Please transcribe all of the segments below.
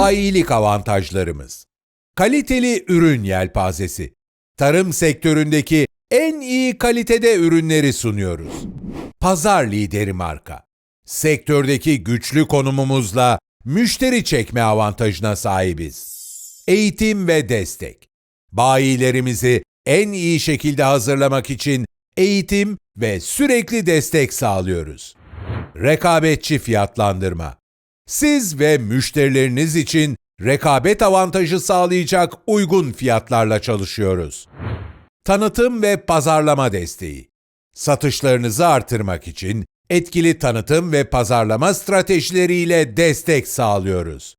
Bayilik avantajlarımız. Kaliteli ürün yelpazesi. Tarım sektöründeki en iyi kalitede ürünleri sunuyoruz. Pazar lideri marka. Sektördeki güçlü konumumuzla müşteri çekme avantajına sahibiz. Eğitim ve destek. Bayilerimizi en iyi şekilde hazırlamak için eğitim ve sürekli destek sağlıyoruz. Rekabetçi fiyatlandırma. Siz ve müşterileriniz için rekabet avantajı sağlayacak uygun fiyatlarla çalışıyoruz. Tanıtım ve pazarlama desteği. Satışlarınızı artırmak için etkili tanıtım ve pazarlama stratejileriyle destek sağlıyoruz.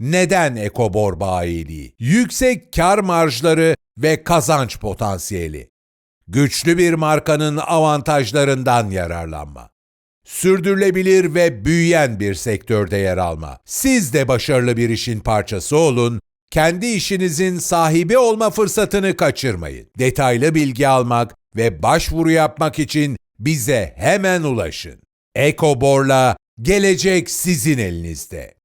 Neden ekobor bayiliği? Yüksek kar marjları ve kazanç potansiyeli. Güçlü bir markanın avantajlarından yararlanma. Sürdürülebilir ve büyüyen bir sektörde yer alma. Siz de başarılı bir işin parçası olun, kendi işinizin sahibi olma fırsatını kaçırmayın. Detaylı bilgi almak ve başvuru yapmak için bize hemen ulaşın. Ekobor'la gelecek sizin elinizde.